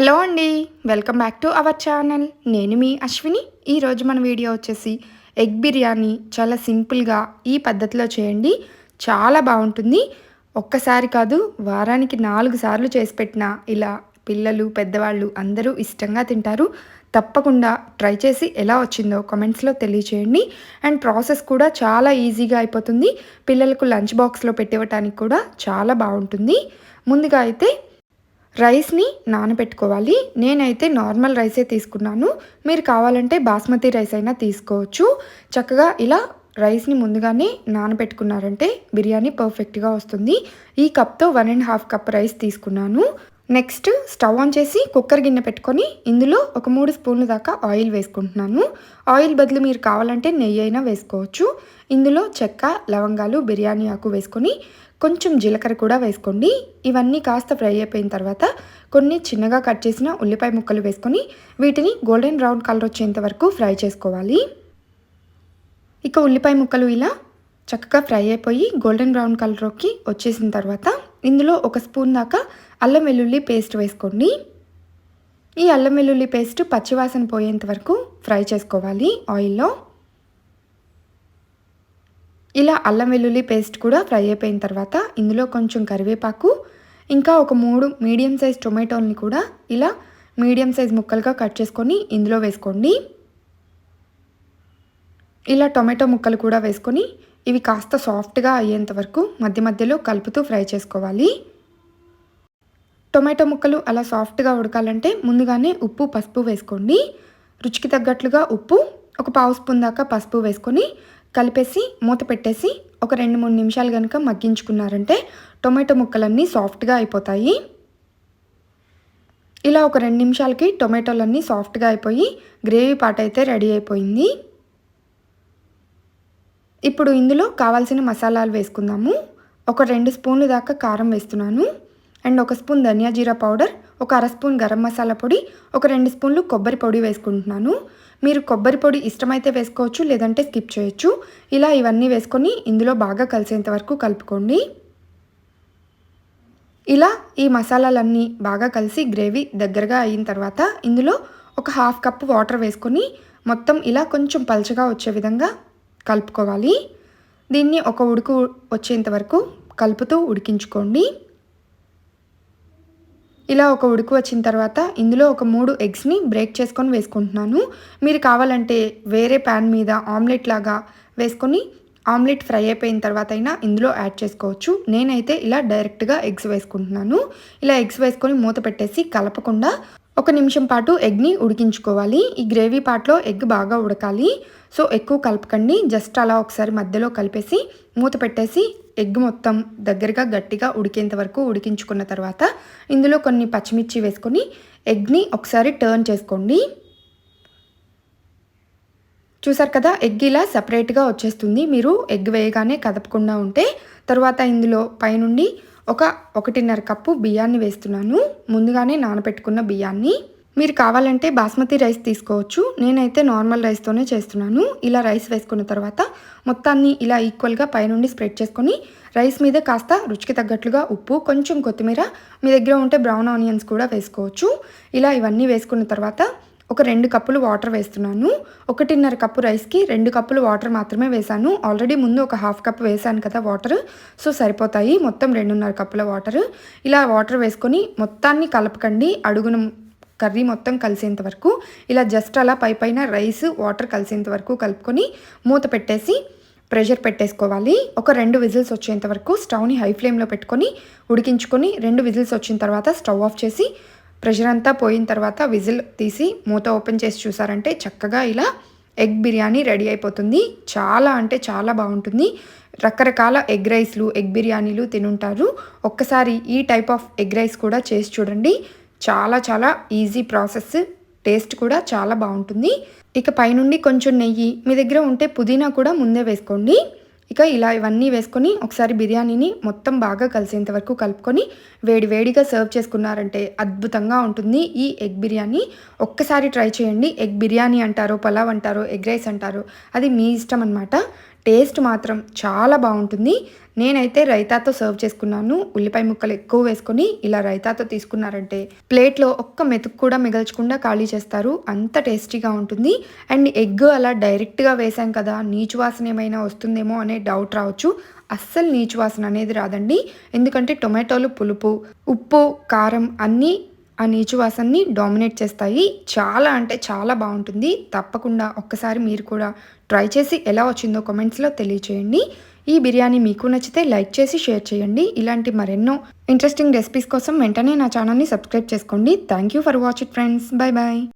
Hello అండి welcome back to our channel. నేను మీ అశ్విని. ఈరోజు మన వీడియో వచ్చేసి ఎగ్ బిర్యానీ చాలా సింపుల్గా ఈ పద్ధతిలో చేయండి. చాలా బాగుంటుంది. ఒక్కసారి కాదు వారానికి నాలుగు సార్లు చేసి పెట్టినా ఇలా పిల్లలు పెద్దవాళ్ళు అందరూ ఇష్టంగా తింటారు. తప్పకుండా ట్రై చేసి ఎలా వచ్చిందో కామెంట్స్లో తెలియచేయండి. అండ్ ప్రాసెస్ కూడా చాలా ఈజీగా అయిపోతుంది. పిల్లలకు లంచ్ బాక్స్లో పెట్టివ్వటానికి కూడా చాలా బాగుంటుంది. ముందుగా అయితే రైస్ని నానబెట్టుకోవాలి. నేనైతే నార్మల్ రైసే తీసుకున్నాను. మీరు కావాలంటే బాస్మతి రైస్ అయినా తీసుకోవచ్చు. చక్కగా ఇలా రైస్ని ముందుగానే నానబెట్టుకున్నారంటే బిర్యానీ పర్ఫెక్ట్గా వస్తుంది. ఈ కప్తో one and half cup rice తీసుకున్నాను. నెక్స్ట్ స్టవ్ ఆన్ చేసి కుక్కర్ గిన్నె పెట్టుకొని ఇందులో ఒక మూడు స్పూన్ల దాకా ఆయిల్ వేసుకుంటున్నాను. ఆయిల్ బదులు మీరు కావాలంటే నెయ్యి అయినా వేసుకోవచ్చు. ఇందులో చెక్క లవంగాలు బిర్యానీ ఆకు వేసుకొని కొంచెం జీలకర్ర కూడా వేసుకోండి. ఇవన్నీ కాస్త ఫ్రై అయిపోయిన తర్వాత కొన్ని చిన్నగా కట్ చేసిన ఉల్లిపాయ ముక్కలు వేసుకొని వీటిని గోల్డెన్ బ్రౌన్ కలర్ వచ్చేంత వరకు ఫ్రై చేసుకోవాలి. ఇక ఉల్లిపాయ ముక్కలు ఇలా చక్కగా ఫ్రై అయిపోయి గోల్డెన్ బ్రౌన్ కలర్కి వచ్చేసిన తర్వాత ఇందులో ఒక స్పూన్ దాకా అల్లం వెల్లుల్లి పేస్ట్ వేసుకోండి. ఈ అల్లం వెల్లుల్లి పేస్ట్ పచ్చివాసన పోయేంత వరకు ఫ్రై చేసుకోవాలి ఆయిల్లో. ఇలా అల్లం వెల్లుల్లి పేస్ట్ కూడా ఫ్రై అయిపోయిన తర్వాత ఇందులో కొంచెం కరివేపాకు ఇంకా ఒక మూడు మీడియం సైజ్ టొమాటోల్ని కూడా ఇలా మీడియం సైజ్ ముక్కలుగా కట్ చేసుకొని ఇందులో వేసుకోండి. ఇలా టొమాటో ముక్కలు కూడా వేసుకొని ఇవి కాస్త సాఫ్ట్గా అయ్యేంత వరకు మధ్య మధ్యలో కలుపుతూ ఫ్రై చేసుకోవాలి. టొమాటో ముక్కలు అలా సాఫ్ట్గా ఉడకాలంటే ముందుగానే ఉప్పు పసుపు వేసుకోండి. రుచికి తగ్గట్లుగా ఉప్పు ఒక పావు స్పూన్ దాకా పసుపు వేసుకొని కలిపేసి మూత పెట్టేసి ఒక రెండు మూడు నిమిషాలు కనుక మగ్గించుకున్నారంటే టొమాటో ముక్కలన్నీ సాఫ్ట్గా అయిపోతాయి. ఇలా ఒక రెండు నిమిషాలకి టొమాటోలన్నీ సాఫ్ట్గా అయిపోయి గ్రేవీ పాట అయితే రెడీ అయిపోయింది. ఇప్పుడు ఇందులో కావాల్సిన మసాలాలు వేసుకుందాము. ఒక రెండు స్పూన్లు దాకా కారం వేస్తున్నాను. అండ్ ఒక స్పూన్ ధనియా జీరా పౌడర్ ఒక అర స్పూన్ గరం మసాలా పొడి ఒక రెండు స్పూన్లు కొబ్బరి పొడి వేసుకుంటున్నాను. మీరు కొబ్బరి పొడి ఇష్టమైతే వేసుకోవచ్చు లేదంటే స్కిప్ చేయొచ్చు. ఇలా ఇవన్నీ వేసుకొని ఇందులో బాగా కలిసేంత వరకు కలుపుకోండి. ఇలా ఈ మసాలాలన్నీ బాగా కలిసి గ్రేవీ దగ్గరగా అయిన తర్వాత ఇందులో ఒక హాఫ్ కప్ వాటర్ వేసుకొని మొత్తం ఇలా కొంచెం పలచగా వచ్చే విధంగా కలుపుకోవాలి. దీన్ని ఒక ఉడుకు వచ్చేంత వరకు కలుపుతూ ఉడికించుకోండి. ఇలా ఒక ఉడుకు వచ్చిన తర్వాత ఇందులో ఒక మూడు ఎగ్స్ని బ్రేక్ చేసుకొని వేసుకుంటున్నాను. మీరు కావాలంటే వేరే ప్యాన్ మీద ఆమ్లెట్ లాగా వేసుకొని ఆమ్లెట్ ఫ్రై అయిపోయిన తర్వాత అయినా ఇందులో యాడ్ చేసుకోవచ్చు. నేనైతే ఇలా డైరెక్ట్గా ఎగ్స్ వేసుకుంటున్నాను. ఇలా ఎగ్స్ వేసుకొని మూత పెట్టేసి కలపకుండా ఒక నిమిషం పాటు ఎగ్ని ఉడికించుకోవాలి. ఈ గ్రేవీ పార్ట్లో ఎగ్ బాగా ఉడకాలి. సో ఎక్కువ కలపకండి. జస్ట్ అలా ఒకసారి మధ్యలో కలిపేసి మూత పెట్టేసి ఎగ్ మొత్తం దగ్గరగా గట్టిగా ఉడికేంత వరకు ఉడికించుకున్న తర్వాత ఇందులో కొన్ని పచ్చిమిర్చి వేసుకొని ఎగ్ని ఒకసారి టర్న్ చేసుకోండి. చూసారు కదా? ఎగ్ ఇలా సపరేట్గా వచ్చేస్తుంది. మీరు ఎగ్ వేయగానే కదపకుండా ఉంటే తర్వాత ఇందులో పైనుండి ఒక ఒకటిన్నర కప్పు బియ్యాన్ని వేస్తున్నాను. ముందుగానే నానబెట్టుకున్న బియ్యాన్ని. మీరు కావాలంటే బాస్మతి రైస్ తీసుకోవచ్చు. నేనైతే నార్మల్ రైస్తోనే చేస్తున్నాను. ఇలా రైస్ వేసుకున్న తర్వాత మొత్తాన్ని ఇలా ఈక్వల్గా పైనుండి స్ప్రెడ్ చేసుకొని రైస్ మీద కాస్త రుచికి తగ్గట్లుగా ఉప్పు కొంచెం కొత్తిమీర మీ దగ్గర ఉంటే బ్రౌన్ ఆనియన్స్ కూడా వేసుకోవచ్చు. ఇలా ఇవన్నీ వేసుకున్న తర్వాత ఒక రెండు కప్పులు వాటర్ వేస్తున్నాను. ఒకటిన్నర కప్పు రైస్కి రెండు కప్పులు వాటర్ మాత్రమే వేశాను. ఆల్రెడీ ముందు ఒక హాఫ్ కప్ వేశాను కదా వాటర్. సో సరిపోతాయి. మొత్తం రెండున్నర కప్పుల వాటర్. ఇలా వాటర్ వేసుకొని మొత్తాన్ని కలపకండి. అడుగున కర్రీ మొత్తం కలిసేంత వరకు. ఇలా జస్ట్ అలా పై పైన రైస్ వాటర్ కలిసేంత వరకు కలుపుకొని మూత పెట్టేసి ప్రెషర్ పెట్టేసుకోవాలి. ఒక రెండు విజిల్స్ వచ్చేంత వరకు స్టవ్ని హై ఫ్లేమ్లో పెట్టుకొని ఉడికించుకొని రెండు విజిల్స్ వచ్చిన తర్వాత స్టవ్ ఆఫ్ చేసి ప్రెషర్ అంతా పోయిన తర్వాత విజిల్ తీసి మూత ఓపెన్ చేసి చూసారంటే చక్కగా ఇలా ఎగ్ బిర్యానీ రెడీ అయిపోతుంది. చాలా అంటే చాలా బాగుంటుంది. రకరకాల ఎగ్ రైస్లు ఎగ్ బిర్యానీలు తినుంటారు. ఒక్కసారి ఈ టైప్ ఆఫ్ ఎగ్ రైస్ కూడా చేసి చూడండి. చాలా చాలా ఈజీ ప్రాసెస్. టేస్ట్ కూడా చాలా బాగుంటుంది. ఇక పైనుండి కొంచెం నెయ్యి మీ దగ్గర ఉంటే పుదీనా కూడా ముందే వేసుకోండి. ఇక ఇలా ఇవన్నీ వేసుకొని ఒకసారి బిర్యానీని మొత్తం బాగా కలిసేంత వరకు కలుపుకొని వేడి వేడిగా సర్వ్ చేసుకున్నారంటే అద్భుతంగా ఉంటుంది. ఈ ఎగ్ బిర్యానీ ఒక్కసారి ట్రై చేయండి. ఎగ్ బిర్యానీ అంటారో పలావ్ అంటారో ఎగ్ రైస్ అంటారో అది మీ ఇష్టం అనమాట టేస్ట్ మాత్రం చాలా బాగుంటుంది. నేనైతే రైతాతో సర్వ్ చేసుకున్నాను. ఉల్లిపాయ ముక్కలు ఎక్కువ వేసుకొని ఇలా రైతాతో తీసుకున్నారంటే ప్లేట్లో ఒక్క మెతుకు కూడా మిగల్చకుండా ఖాళీ చేస్తారు. అంత టేస్టీగా ఉంటుంది. అండ్ ఎగ్ అలా డైరెక్ట్గా వేసాం కదా నీచు వాసన ఏమైనా వస్తుందేమో అనే డౌట్ రావచ్చు. అస్సలు నీచు వాసన అనేది రాదండి. ఎందుకంటే టొమాటోలు పులుపు ఉప్పు కారం అన్నీ ఆ నీచు వాసనని డామినేట్ చేస్తాయి. చాలా అంటే చాలా బాగుంటుంది. తప్పకుండా ఒక్కసారి మీరు కూడా ట్రై చేసి ఎలా వచ్చిందో కామెంట్స్లో తెలియచేయండి. ఈ బిర్యానీ మీకు నచ్చితే లైక్ చేసి షేర్ చేయండి. ఇలాంటి మరెన్నో ఇంట్రెస్టింగ్ రెసిపీస్ కోసం వెంటనే నా ఛానల్ని సబ్స్క్రైబ్ చేసుకోండి. Thank you for watch it friends bye bye